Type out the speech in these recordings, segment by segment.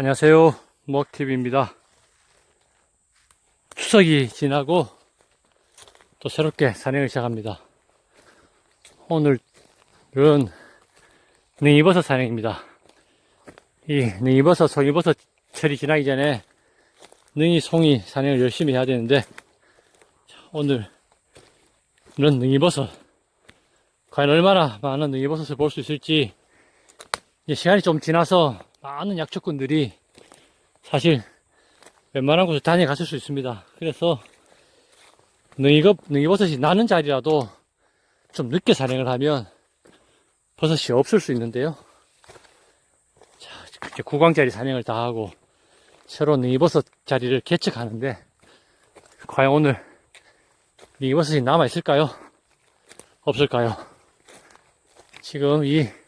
안녕하세요. 먹TV입니다. 추석이 지나고 또 새롭게 산행을 시작합니다. 오늘은 능이버섯 산행입니다. 이 능이버섯, 송이버섯 철이 지나기 전에 능이, 송이 산행을 열심히 해야 되는데 자, 오늘은 능이버섯 과연 얼마나 많은 능이버섯을 볼 수 있을지 시간이 좀 지나서 많은 약초꾼들이 사실 웬만한 곳을 다녀갔을 수 있습니다. 그래서 능이버, 능이버섯이 나는 자리라도 좀 늦게 산행을 하면 버섯이 없을 수 있는데요. 자, 이제 구강자리 산행을 다 하고 새로운 능이버섯 자리를 개척하는데 과연 오늘 능이버섯이 남아있을까요? 없을까요? 지금 이 예,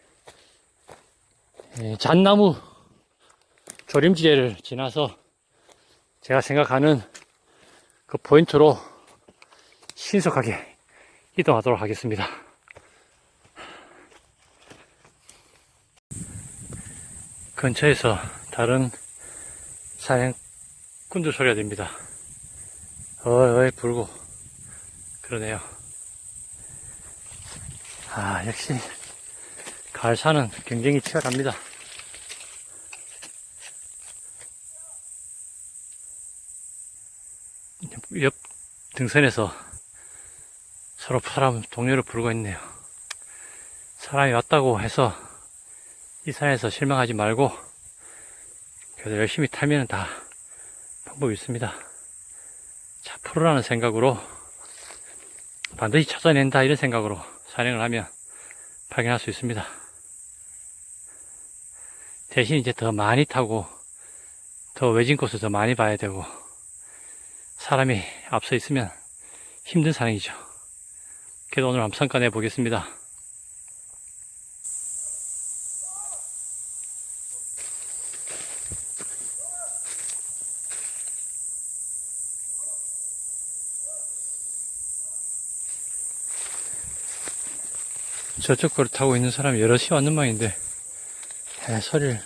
잣나무 조림지대를 지나서 제가 생각하는 그 포인트로 신속하게 이동하도록 하겠습니다. 근처에서 다른 사냥꾼들 소리가 됩니다. 어이, 불고. 그러네요. 아, 역시, 가을산은 경쟁이 치열합니다. 옆 등선에서 서로 사람 동료를 부르고 있네요. 사람이 왔다고 해서 이 산에서 실망하지 말고 그래도 열심히 타면 다 방법이 있습니다. 자, 프로라는 생각으로 반드시 찾아낸다 이런 생각으로 산행을 하면 발견할 수 있습니다. 대신 이제 더 많이 타고 더 외진 곳을 더 많이 봐야 되고 사람이 앞서 있으면 힘든 산행이죠. 그래도 오늘 한번 성과 내보겠습니다. 저쪽 거를 타고 있는 사람이 여럿이 왔는 모양인데 에, 소리를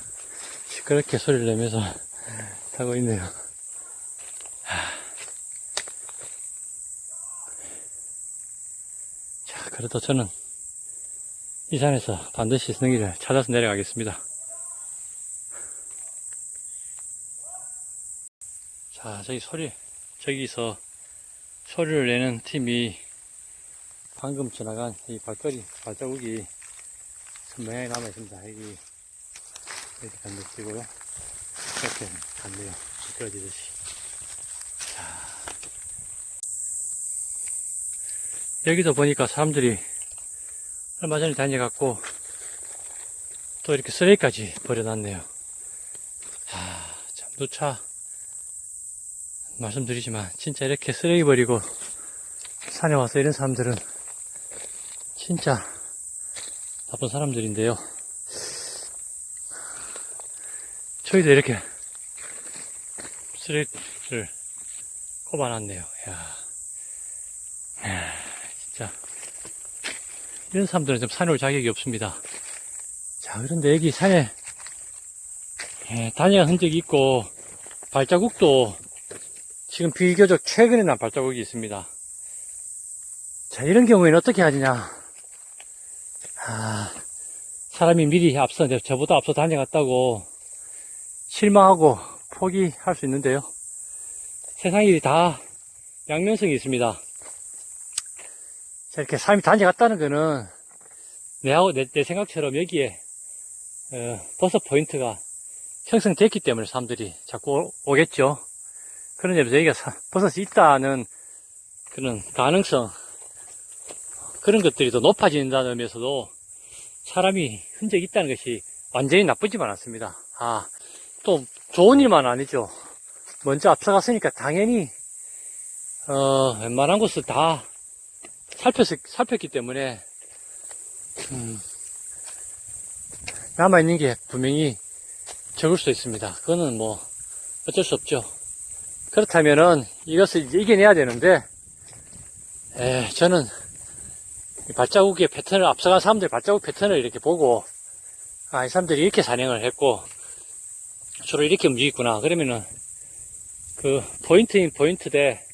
시끄럽게 소리를 내면서 타고 있네요. 자, 그래도 저는 이 산에서 반드시 승기를 찾아서 내려가겠습니다. 자, 저기 소리, 저기서 소리를 내는 팀이 방금 지나간 이 발거리, 발자국이 선명하게 남아 있습니다. 여기, 이렇게 건너뛰고요. 이렇게 갔네요. 미끄러지듯이. 자. 여기도 보니까 사람들이 얼마 전에 다녀갔고, 또 이렇게 쓰레기까지 버려놨네요. 하, 참, 누차, 말씀드리지만, 진짜 이렇게 쓰레기 버리고, 산에 와서 이런 사람들은 진짜 나쁜 사람들인데요. 저희도 이렇게 쓰레기를 꼽아놨네요. 야, 야, 진짜 이런 사람들은 좀 산에 올 자격이 없습니다. 자, 그런데 여기 산에 예, 다녀간 흔적이 있고 발자국도 지금 비교적 최근에 난 발자국이 있습니다. 자, 이런 경우에는 어떻게 하느냐. 아, 사람이 미리 앞서, 저보다 앞서 다녀갔다고 실망하고 포기할 수 있는데요. 세상이 다 양면성이 있습니다. 자, 이렇게 사람이 다녀갔다는 거는 내하고 내, 내 생각처럼 여기에 어, 버섯 포인트가 형성됐기 때문에 사람들이 자꾸 오, 겠죠 그런 점에서 여기가 사- 버섯이 있다는 그런 가능성 그런 것들이 더 높아진다는 의미에서도 사람이 흔적이 있다는 것이 완전히 나쁘지만 않습니다. 아, 또 좋은 일만 아니죠. 먼저 앞서갔으니까 당연히 어, 웬만한 곳을 다 살폈, 살폈기 때문에 음, 남아 있는 게 분명히 적을 수 있습니다. 그거는 뭐 어쩔 수 없죠. 그렇다면은 이것을 이제 이겨내야 되는데 에, 저는 이 발자국의 패턴을 앞서간 사람들 발자국 패턴을 이렇게 보고 아, 이 사람들이 이렇게 산행을 했고 주로 이렇게 움직이구나. 그러면은 그 포인트인 포인트대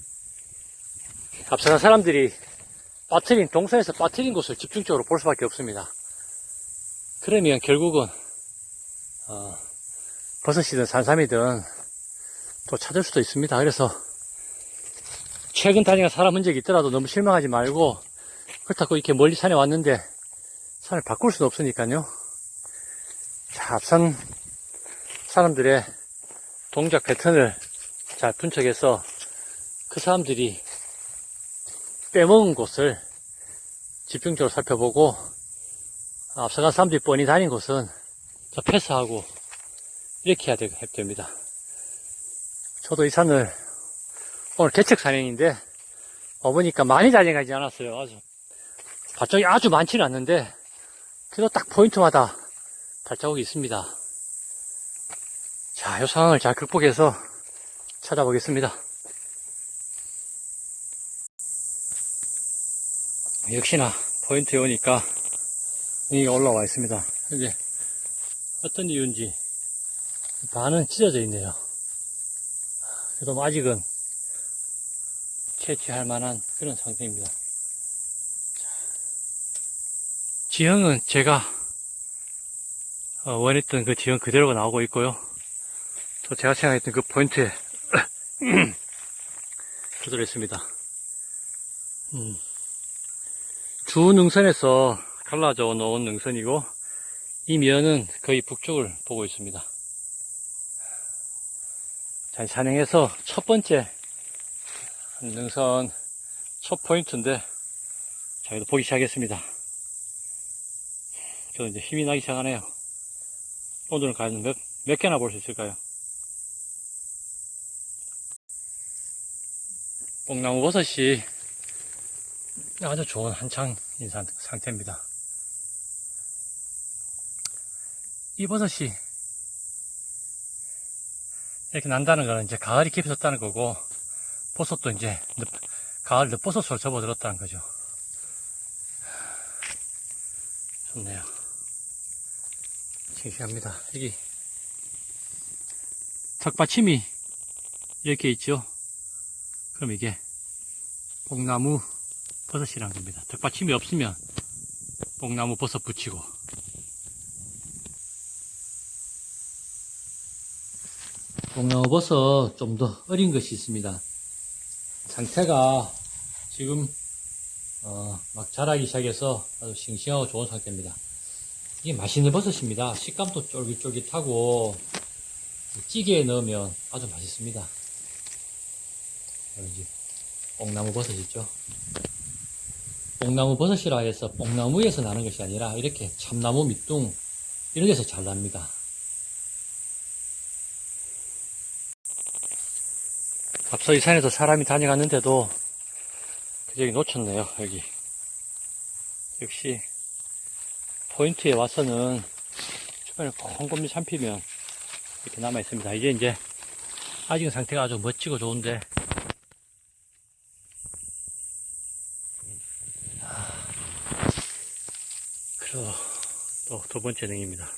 앞서간 사람들이 빠트린 동선에서 빠트린 곳을 집중적으로 볼 수밖에 없습니다. 그러면 결국은 어, 버섯이든 산삼이든 또 찾을 수도 있습니다. 그래서 최근 다니가 사람 흔적이 있더라도 너무 실망하지 말고 그렇다고 이렇게 멀리 산에 왔는데 산을 바꿀 수는 없으니까요. 자, 앞산 사람들의 동작 패턴을 잘 분석해서 그 사람들이 빼먹은 곳을 집중적으로 살펴보고 앞서간 사람들이 뻔히 다닌 곳은 저 패스하고 이렇게 해야 되- 됩니다. 저도 이 산을 오늘 개척 산행인데 와보니까 많이 달려가지 않았어요. 아주 발자국이 아주 많지는 않는데 그래도 딱 포인트마다 발자국이 있습니다. 자, 이 상황을 잘 극복해서 찾아보겠습니다. 역시나 포인트에 오니까 여기가 올라와 있습니다. 이제 어떤 이유인지 반은 찢어져 있네요. 그래도 뭐 아직은 채취할 만한 그런 상태입니다. 자, 지형은 제가 어, 원했던 그 지형 그대로가 나오고 있고요. 또 제가 생각했던 그 포인트에 있습니다. 음. 주 능선에서 갈라져 놓은 능선이고 이 면은 거의 북쪽을 보고 있습니다. 자, 산행해서 첫 번째 능선 첫 포인트인데 자, 이거 보기 시작했습니다. 저 이제 힘이 나기 시작하네요. 오늘은 과연 몇, 몇 개나 볼 수 있을까요? 뽕나무 버섯이 아주 좋은 한창인 상- 상태입니다. 이 버섯이 이렇게 난다는 거는 이제 가을이 깊어졌다는 거고, 버섯도 이제 늦- 가을 늦버섯으로 접어들었다는 거죠. 좋네요. 싱싱합니다. 여기 턱받침이 이렇게 있죠. 그럼 이게 뽕나무 버섯이란 겁니다. 턱받침이 없으면 뽕나무 버섯 붙이고 뽕나무 버섯 좀 더 어린 것이 있습니다. 상태가 지금 어, 막 자라기 시작해서 아주 싱싱하고 좋은 상태입니다. 이게 맛있는 버섯입니다. 식감도 쫄깃쫄깃하고 찌개에 넣으면 아주 맛있습니다. 여기 뽕나무 버섯 있죠? 뽕나무 버섯이라 해서 뽕나무에서 나는 것이 아니라 이렇게 참나무 밑둥 이런 데서 잘 납니다. 앞서 이 산에서 사람이 다녀갔는데도 저기 놓쳤네요, 여기. 역시 포인트에 와서는 주변에 콩고미 삼피면 이렇게 남아 있습니다. 이제 이제 아직은 상태가 아주 멋지고 좋은데 그리고 또 두 번째 능입니다.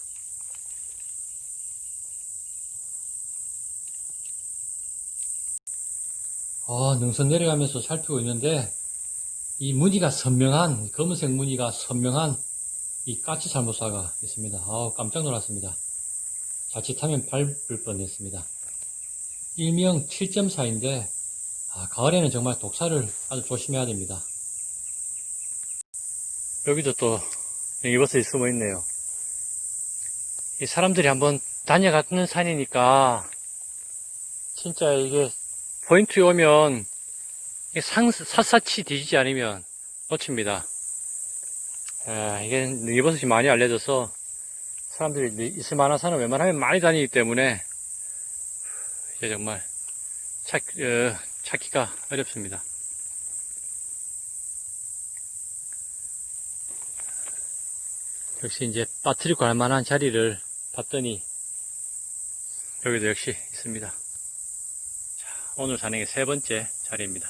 아, 능선 내려가면서 살피고 있는데 이 무늬가 선명한 검은색 무늬가 선명한 이 까치 살모사가 있습니다. 아우 깜짝 놀랐습니다. 자칫하면 밟을 뻔했습니다. 일명 7.4인데 아, 가을에는 정말 독사를 아주 조심해야 됩니다. 여기도 또맹 이버섯이 숨어 있네요. 이 사람들이 한번 다녀갔는 산이니까 진짜 이게 포인트에 오면 상, 샅샅이 뒤지지 않으면 놓칩니다. 아, 이게 맹이버섯이 많이 알려져서 사람들이 있을 만한 산은 웬만하면 많이 다니기 때문에 이제 정말 찾, 어, 찾기가 어렵습니다. 역시 이제 빠뜨리고 갈 만한 자리를 봤더니 여기도 역시 있습니다. 자, 오늘 산행의 세 번째 자리입니다.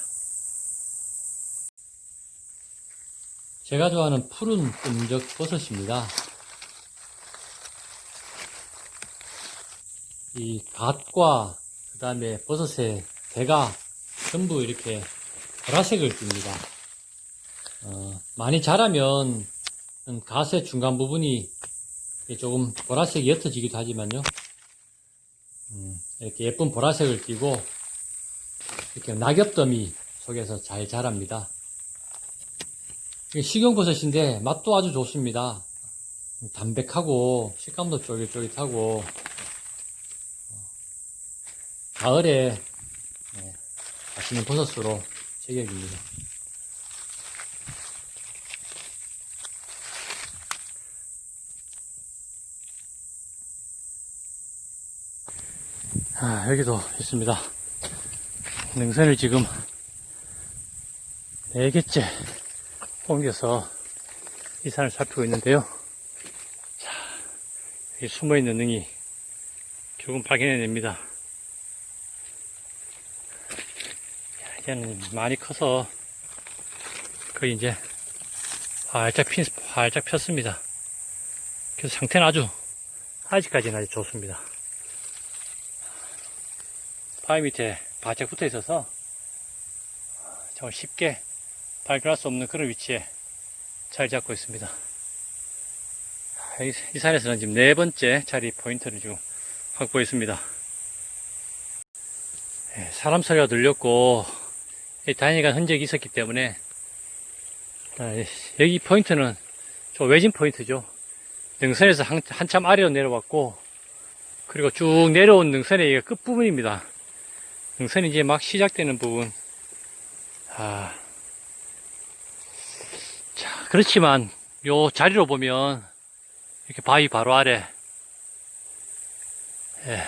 제가 좋아하는 푸른 끈적 버섯입니다. 이 갓과 그 다음에 버섯의 대가 전부 이렇게 보라색을 띱니다. 어, 많이 자라면 갓의 중간 부분이 조금 보라색이 옅어지기도 하지만요. 음, 이렇게 예쁜 보라색을 띠고 이렇게 낙엽더미 속에서 잘 자랍니다. 식용버섯인데 맛도 아주 좋습니다. 담백하고 식감도 쫄깃쫄깃하고 어, 가을에 네, 맛있는 버섯으로 제격입니다. 아, 여기도 있습니다. 능선을 지금 4개째 옮겨서 이 산을 살피고 있는데요. 자, 여기 숨어 있는 능이 조금 발견해냅니다. 자, 이제는 많이 커서 거의 이제 활짝 핀, 활짝 폈습니다. 그래서 상태는 아주, 아직까지는 아주 좋습니다. 바위 밑에 바짝 붙어 있어서 정말 쉽게 발견할 수 없는 그런 위치에 자리 잡고 있습니다. 이, 이 산에서는 지금 네 번째 자리 포인트를 지금 확보했습니다. 예, 사람 소리가 들렸고 다니간 흔적이 있었기 때문에 아, 여기 포인트는 저 외진 포인트죠. 능선에서 한, 한참 아래로 내려왔고 그리고 쭉 내려온 능선의 끝부분입니다. 능선이 이제 막 시작되는 부분. 아. 자, 그렇지만, 요 자리로 보면, 이렇게 바위 바로 아래, 예,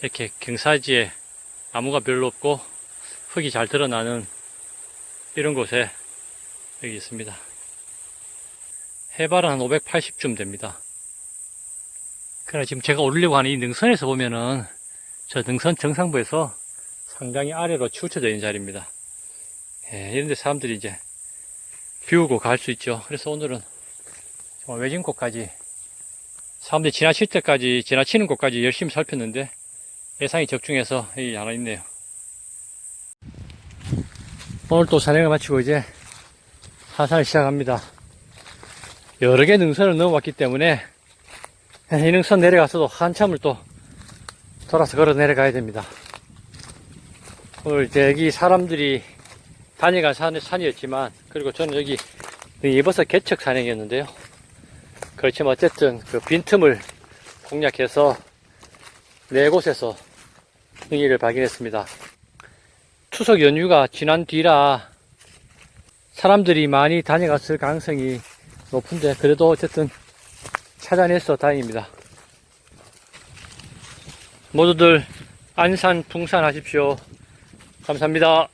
이렇게 경사지에 나무가 별로 없고, 흙이 잘 드러나는 이런 곳에 여기 있습니다. 해발은 한 580쯤 됩니다. 그래, 지금 제가 오르려고 하는 이 능선에서 보면은, 저 능선 정상부에서 상당히 아래로 치우쳐져 있는 자리입니다. 예, 이런데 사람들이 이제 비우고 갈 수 있죠. 그래서 오늘은 정말 외진 곳까지 사람들이 지나칠 때까지 지나치는 곳까지 열심히 살폈는데 예상이 적중해서 여기 하나 있네요. 오늘 또 산행을 마치고 이제 하산을 시작합니다. 여러 개 능선을 넘어왔기 때문에 이 능선 내려가서도 한참을 또 돌아서 걸어 내려가야 됩니다. 오늘 이제 여기 사람들이 다니간 산, 산이었지만, 그리고 저는 여기 이버섯 개척 산행이었는데요. 그렇지만 어쨌든 그 빈틈을 공략해서 네 곳에서 능이를 발견했습니다. 추석 연휴가 지난 뒤라 사람들이 많이 다녀갔을 가능성이 높은데, 그래도 어쨌든 찾아내서 다행입니다. 모두들 안산 풍산 하십시오. 감사합니다.